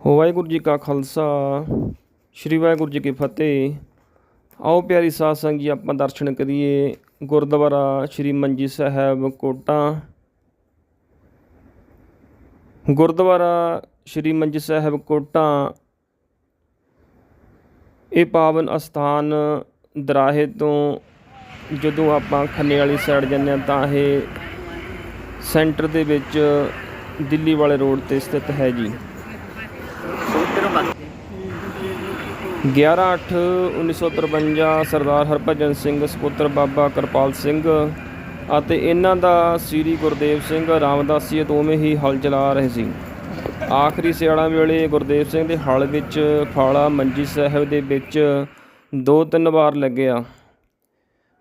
ਵਾਹਿਗੁਰੂ ਜੀ ਕਾ ਖਾਲਸਾ, ਸ੍ਰੀ ਵਾਹਿਗੁਰੂ ਜੀ ਕੀ ਫਤਿਹ। ਆਓ ਪਿਆਰੀ ਸਾਧ ਸੰਗਤ ਜੀ, ਆਪਾਂ ਦਰਸ਼ਨ ਕਰੀਏ ਗੁਰਦੁਆਰਾ ਸ੍ਰੀ ਮੰਜੀ ਸਾਹਿਬ ਕੋਟਾਂ। ਗੁਰਦੁਆਰਾ ਸ੍ਰੀ ਮੰਜੀ ਸਾਹਿਬ ਕੋਟਾਂ, ਇਹ ਪਾਵਨ ਅਸਥਾਨ ਦਰਾਹੇ ਤੋਂ ਜਦੋਂ ਆਪਾਂ ਖੰਨੇ ਵਾਲੀ ਸਾਈਡ ਜਾਂਦੇ ਹਾਂ, ਤਾਂ ਇਹ ਸੈਂਟਰ ਦੇ ਵਿੱਚ ਦਿੱਲੀ ਵਾਲੇ ਰੋਡ ਤੇ ਸਥਿਤ ਹੈ ਜੀ। 11/8/1953 ਸਰਦਾਰ ਹਰਭਜਨ ਸਿੰਘ, ਸਪੁੱਤਰ ਬਾਬਾ ਕਿਰਪਾਲ ਸਿੰਘ ਅਤੇ ਇਹਨਾਂ ਦਾ ਸ੍ਰੀ ਗੁਰਦੇਵ ਸਿੰਘ ਰਾਮਦਾਸੀ ਦੋਵੇਂ ਹੀ ਹਲ ਚਲਾ ਰਹੇ ਸੀ। ਆਖਰੀ ਸਿਆਲਾਂ ਵੇਲੇ ਗੁਰਦੇਵ ਸਿੰਘ ਦੇ ਹਲ ਵਿੱਚ ਫਾਲਾ ਮੰਜੀ ਸਾਹਿਬ ਦੇ ਵਿੱਚ ਦੋ ਤਿੰਨ ਵਾਰ ਲੱਗਿਆ।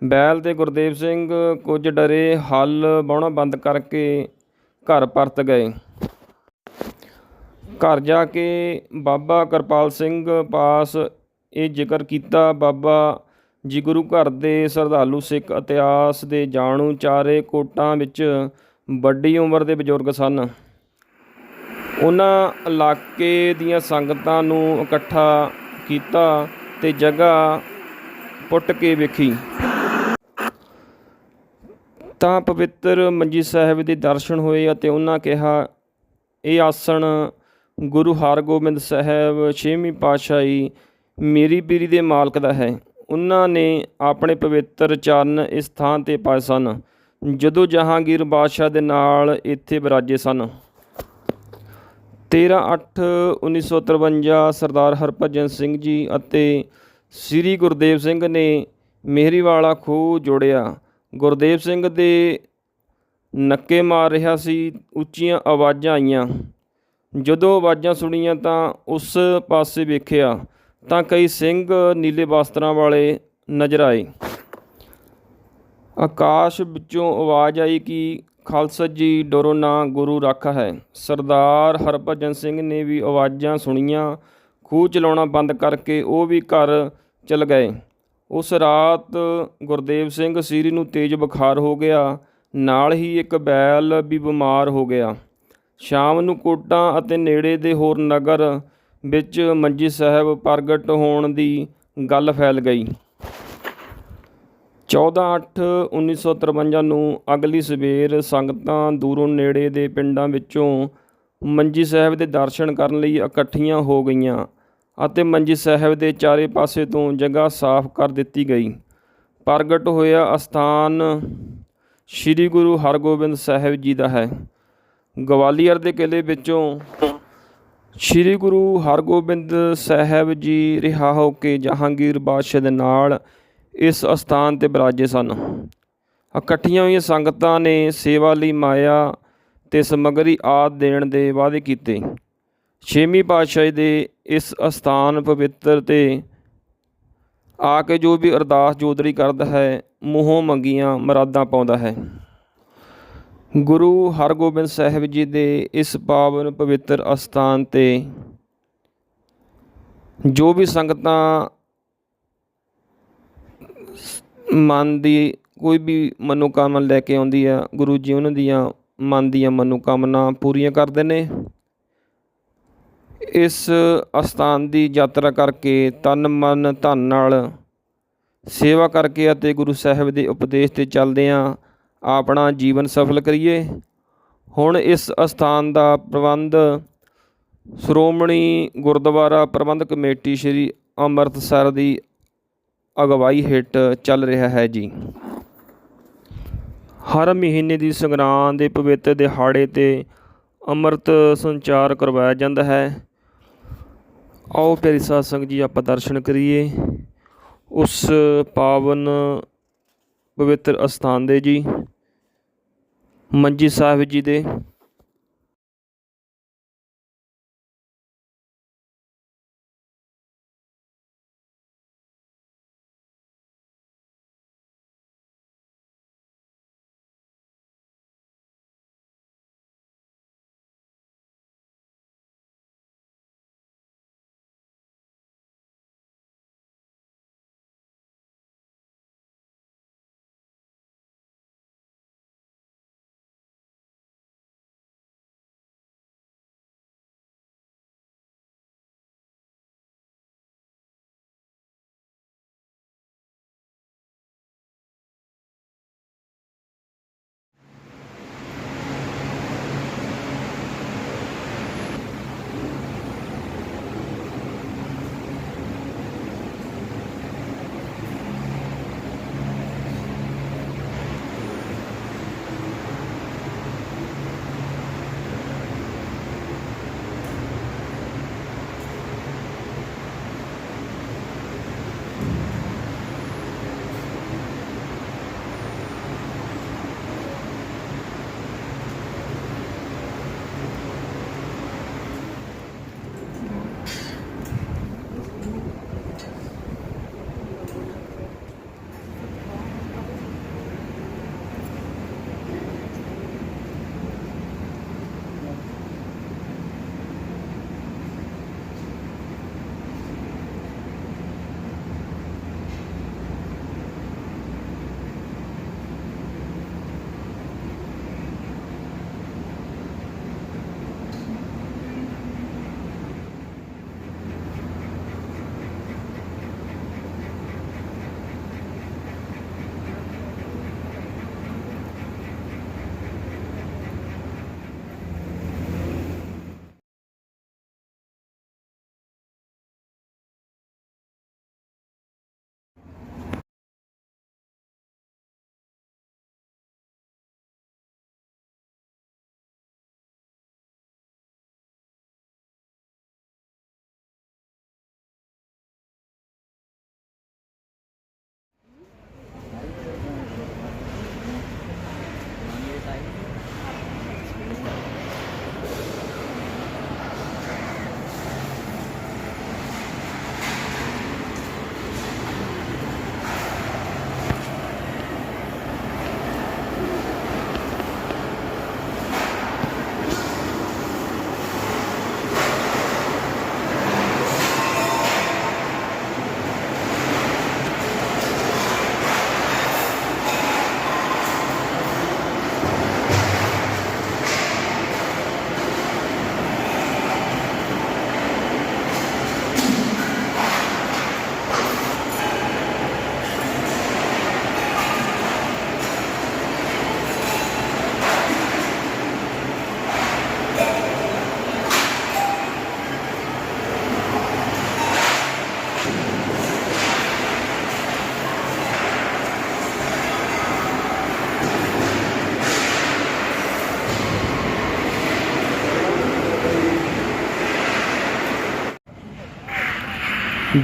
ਬੈਲ ਤੇ ਗੁਰਦੇਵ ਸਿੰਘ ਕੁਝ ਡਰੇ ਹਲ ਬਾਉਣਾ ਬੰਦ ਕਰਕੇ ਘਰ ਪਰਤ ਗਏ। ਘਰ ਜਾ ਕੇ ਬਾਬਾ ਕਿਰਪਾਲ ਸਿੰਘ ਪਾਸ ਇਹ ਜ਼ਿਕਰ ਕੀਤਾ, ਬਾਬਾ, ਜੀ ਗੁਰੂ ਘਰ ਦੇ ਸਰਧਾਲੂ ਸਿੱਖ ਇਤਿਹਾਸ ਦੇ ਜਾਣੂ ਚਾਰੇ ਕੋਟਾਂ ਵਿੱਚ ਵੱਡੀ ਉਮਰ ਦੇ ਬਜ਼ੁਰਗ ਸਨ। ਉਹਨਾਂ ਇਲਾਕੇ ਦੀਆਂ ਸੰਗਤਾਂ ਨੂੰ ਇਕੱਠਾ ਕੀਤਾ ਤੇ ਜਗ੍ਹਾ ਪੁੱਟ ਕੇ ਵੇਖੀ। ਤਾਂ ਪਵਿੱਤਰ ਮੰਜੀ ਸਾਹਿਬ ਦੇ ਦਰਸ਼ਨ ਹੋਏ ਅਤੇ ਉਹਨਾਂ ਕਿਹਾ, ਇਹ ਆਸਣ ਗੁਰੂ ਹਰਗੋਬਿੰਦ ਸਾਹਿਬ ਛੇਵੀਂ ਪਾਤਸ਼ਾਹੀ ਮੇਰੀ ਪੀਰੀ ਦੇ ਮਾਲਕ ਦਾ ਹੈ। ਉਹਨਾਂ ਨੇ ਆਪਣੇ ਪਵਿੱਤਰ ਚਰਨ ਇਸ ਥਾਂ ਤੇ ਪਾਏ ਸਨ, ਜਦੋਂ ਜਹਾਂਗੀਰ ਬਾਦਸ਼ਾਹ ਦੇ ਨਾਲ ਇੱਥੇ ਵਿਰਾਜੇ ਸਨ। 13/8/1953 ਸਰਦਾਰ ਹਰਭਜਨ ਸਿੰਘ ਜੀ ਅਤੇ ਸ੍ਰੀ ਗੁਰਦੇਵ ਸਿੰਘ ਨੇ ਮਿਹਰੀਵਾਲਾ ਖੂਹ ਜੋੜਿਆ। ਗੁਰਦੇਵ ਸਿੰਘ ਦੇ ਨੱਕੇ ਮਾਰ ਰਿਹਾ ਸੀ, ਉੱਚੀਆਂ ਆਵਾਜ਼ਾਂ ਆਈਆਂ। ਜਦੋਂ ਆਵਾਜ਼ਾਂ ਸੁਣੀਆਂ ਤਾਂ ਉਸ ਪਾਸੇ ਵੇਖਿਆ ਤਾਂ ਕਈ ਸਿੰਘ ਨੀਲੇ ਵਸਤਰਾਂ ਵਾਲੇ ਨਜ਼ਰ ਆਏ। ਆਕਾਸ਼ ਵਿੱਚੋਂ ਆਵਾਜ਼ ਆਈ ਕਿ ਖਾਲਸਾ ਜੀ, ਡਰੋ ਨਾ, ਗੁਰੂ ਰੱਖ ਹੈ। ਸਰਦਾਰ ਹਰਭਜਨ ਸਿੰਘ ਨੇ ਵੀ ਆਵਾਜ਼ਾਂ ਸੁਣੀਆਂ, ਖੂਹ ਚਲਾਉਣਾ ਬੰਦ ਕਰਕੇ ਉਹ ਵੀ ਘਰ ਚਲ ਗਏ। ਉਸ ਰਾਤ ਗੁਰਦੇਵ ਸਿੰਘ ਸੀਰੀ ਨੂੰ ਤੇਜ਼ ਬੁਖਾਰ ਹੋ ਗਿਆ, ਨਾਲ ਹੀ ਇੱਕ ਬੈਲ ਵੀ ਬਿਮਾਰ ਹੋ ਗਿਆ। ਸ਼ਾਮ ਨੂੰ ਕੋਟਾਂ ਅਤੇ ਨੇੜੇ ਦੇ ਹੋਰ ਨਗਰ ਵਿੱਚ ਮੰਜੀ ਸਾਹਿਬ ਪ੍ਰਗਟ ਹੋਣ ਦੀ ਗੱਲ ਫੈਲ ਗਈ। 14/8/1953 ਨੂੰ ਅਗਲੀ ਸਵੇਰ ਸੰਗਤਾਂ ਦੂਰੋਂ ਨੇੜੇ ਦੇ ਪਿੰਡਾਂ ਵਿੱਚੋਂ ਮੰਜੀ ਸਾਹਿਬ ਦੇ ਦਰਸ਼ਨ ਕਰਨ ਲਈ ਇਕੱਠੀਆਂ ਹੋ ਗਈਆਂ ਅਤੇ ਮੰਜੀ ਸਾਹਿਬ ਦੇ ਚਾਰੇ ਪਾਸੇ ਤੋਂ ਜਗ੍ਹਾ ਸਾਫ਼ ਕਰ ਦਿੱਤੀ ਗਈ। ਪ੍ਰਗਟ ਹੋਇਆ ਅਸਥਾਨ ਸ੍ਰੀ ਗੁਰੂ ਹਰਗੋਬਿੰਦ ਸਾਹਿਬ ਜੀ ਦਾ ਹੈ। ਗਵਾਲੀਅਰ ਦੇ ਕਿਲੇ ਵਿੱਚੋਂ ਸ੍ਰੀ ਗੁਰੂ ਹਰਗੋਬਿੰਦ ਸਾਹਿਬ ਜੀ ਰਿਹਾ ਹੋ ਕੇ ਜਹਾਂਗੀਰ ਬਾਦਸ਼ਾਹ ਦੇ ਨਾਲ ਇਸ ਅਸਥਾਨ ਤੇ ਬਿਰਾਜੇ ਸਨ। ਇਕੱਠੀਆਂ ਹੋਈਆਂ ਸੰਗਤਾਂ ਨੇ ਸੇਵਾ ਲਈ ਮਾਇਆ ਤੇ ਸਮਗਰੀ ਆਦ ਦੇਣ ਦੇ ਵਾਅਦੇ ਕੀਤੇ। ਛੇਵੀਂ ਪਾਤਸ਼ਾਹੀ ਦੇ ਇਸ ਅਸਥਾਨ ਪਵਿੱਤਰ ਤੇ ਆ ਕੇ ਜੋ ਵੀ ਅਰਦਾਸ ਜੋਦਰੀ ਕਰਦਾ ਹੈ, ਮੂੰਹੋਂ ਮੰਗੀਆਂ ਮਰਾਦਾਂ ਪਾਉਂਦਾ ਹੈ। ਗੁਰੂ ਹਰਗੋਬਿੰਦ ਸਾਹਿਬ ਜੀ ਦੇ ਇਸ ਪਾਵਨ ਪਵਿੱਤਰ ਅਸਥਾਨ ਤੇ ਜੋ ਵੀ ਸੰਗਤਾਂ ਮਨ ਦੀ ਕੋਈ ਵੀ ਮਨੋਕਾਮਨਾ ਲੈ ਕੇ ਆਉਂਦੀ ਆ, ਗੁਰੂ ਜੀ ਉਹਨਾਂ ਦੀਆਂ ਮਨ ਦੀਆਂ ਮਨੋਕਾਮਨਾ ਪੂਰੀਆਂ ਕਰਦੇ ਨੇ। ਇਸ ਅਸਥਾਨ ਦੀ ਯਾਤਰਾ ਕਰਕੇ ਤਨ ਮਨ ਧਨ ਨਾਲ ਸੇਵਾ ਕਰਕੇ ਅਤੇ ਗੁਰੂ ਸਾਹਿਬ ਦੇ ਉਪਦੇਸ਼ ਤੇ ਚੱਲਦੇ ਆ। ਆਪਣਾ ਜੀਵਨ ਸਫਲ ਕਰੀਏ। ਹੁਣ ਇਸ ਅਸਥਾਨ ਦਾ ਪ੍ਰਬੰਧ ਸ਼੍ਰੋਮਣੀ ਗੁਰਦੁਆਰਾ ਪ੍ਰਬੰਧਕ ਕਮੇਟੀ ਸ੍ਰੀ ਅੰਮ੍ਰਿਤਸਰ ਦੀ ਅਗਵਾਈ ਹੇਠ ਚੱਲ ਰਿਹਾ ਹੈ ਜੀ। ਹਰ ਮਹੀਨੇ ਦੀ ਸੰਗਰਾਂਦ ਦੇ ਪਵਿੱਤਰ ਦਿਹਾੜੇ ਤੇ ਅੰਮ੍ਰਿਤ ਸੰਚਾਰ ਕਰਵਾਇਆ ਜਾਂਦਾ ਹੈ। ਆਓ ਪਿਆਰੀ ਸਾਧ ਸੰਗਤ ਜੀ, ਆਪਾਂ ਦਰਸ਼ਨ ਕਰੀਏ ਉਸ ਪਾਵਨ ਪਵਿੱਤਰ ਅਸਥਾਨ ਦੇ ਜੀ। ਮੰਜੀ ਸਾਹਿਬ ਜੀ ਦੇ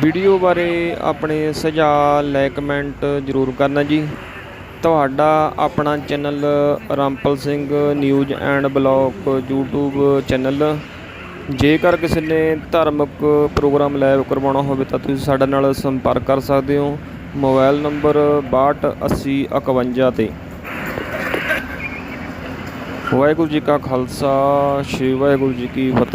ਵੀਡੀਓ ਬਾਰੇ ਆਪਣੇ ਸੁਝਾਅ, ਲੈ ਕਮੈਂਟ ਜ਼ਰੂਰ ਕਰਨਾ ਜੀ। ਤੁਹਾਡਾ ਆਪਣਾ channel Rampal Singh news and blog YouTube channel. ਜੇਕਰ ਕਿਸੇ ਨੇ ਧਾਰਮਿਕ ਪ੍ਰੋਗਰਾਮ ਲਾਈਵ ਕਰਵਾਉਣਾ ਹੋਵੇ ਤਾਂ ਤੁਸੀਂ ਸਾਡੇ ਨਾਲ ਸੰਪਰਕ ਕਰ ਸਕਦੇ ਹੋ। ਮੋਬਾਈਲ ਨੰਬਰ 628051 ਤੇ। ਵਾਹਿਗੁਰੂ ਜੀ ਕਾ ਖਾਲਸਾ, ਸ੍ਰੀ ਵਾਹਿਗੁਰੂ ਜੀ ਕੀ ਫਤਿਹ।